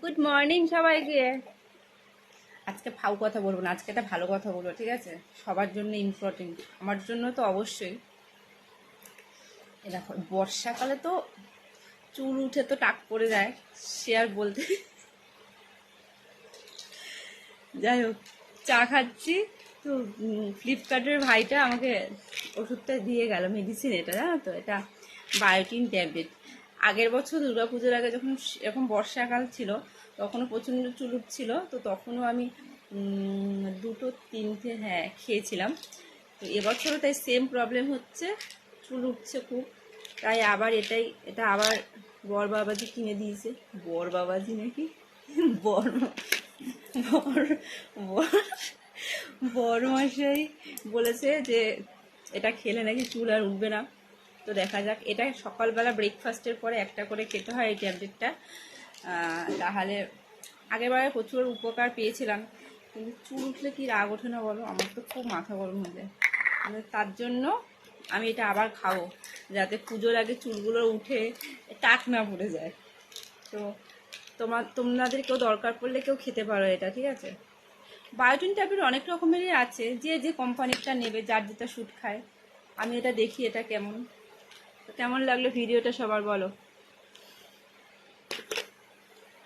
Good morning সবাইকে। আজকে ফাউ কথা বলব না, আজকে একটা ভালো কথা বলব, ঠিক আছে? সবার জন্য ইম্পর্টেন্ট আমার জন্য তো অবশ্যই। দেখো, বর্ষাকালে তো চুল উঠে তো টাক পড়ে যায়, সে আর বলতে যাই হোক, চা খাচ্ছি তো ফ্লিপকার্টের ভাইটা আমাকে ওষুধটা দিয়ে গেল মেডিসিন এটা, জানো তো? এটা বায়োটিন ট্যাবলেট আগের বছর দুর্গাপুজোর আগে যখন এরকম বর্ষাকাল ছিল, তখনও প্রচণ্ড চুল উঠছিল, তো তখনও আমি দুটো, তিনটে হ্যাঁ খেয়েছিলাম। তো এবছরও তাই সেম প্রবলেম হচ্ছে, চুল উঠছে খুব। তাই আবার এটাই, এটা আবার বর বাবাজি কিনে দিয়েছে। বর বাবাজি নাকি? বর বর বর বড়মশাই বলেছে যে, এটা খেলে নাকি চুল আর উঠবে না। তো দেখা যাক এটা সকালবেলা ব্রেকফাস্টের পরে একটা করে খেতে হয় এই ট্যাবলেটটা তাহলে আগেরবারে প্রচুর উপকার পেয়েছিলাম, কিন্তু চুল উঠলে কি রাগ ওঠে না বলো? আমার তো খুব মাথা গরম হয়ে যায়। মানে তার জন্য আমি এটা আবার খাব, যাতে পুজোর আগে চুলগুলো উঠে টাক না পড়ে যায়। তো তোমার, তোমাদের কেউ দরকার পড়লে কেউ খেতে পারো এটা, ঠিক আছে? বায়োটিন ট্যাবলেট অনেক রকমেরই আছে, যে যে কোম্পানিটা নেবে, যার যেটা শ্যুট খায়। আমি এটা দেখি এটা কেমন। কেমন লাগল ভিডিওটা সবার বলো।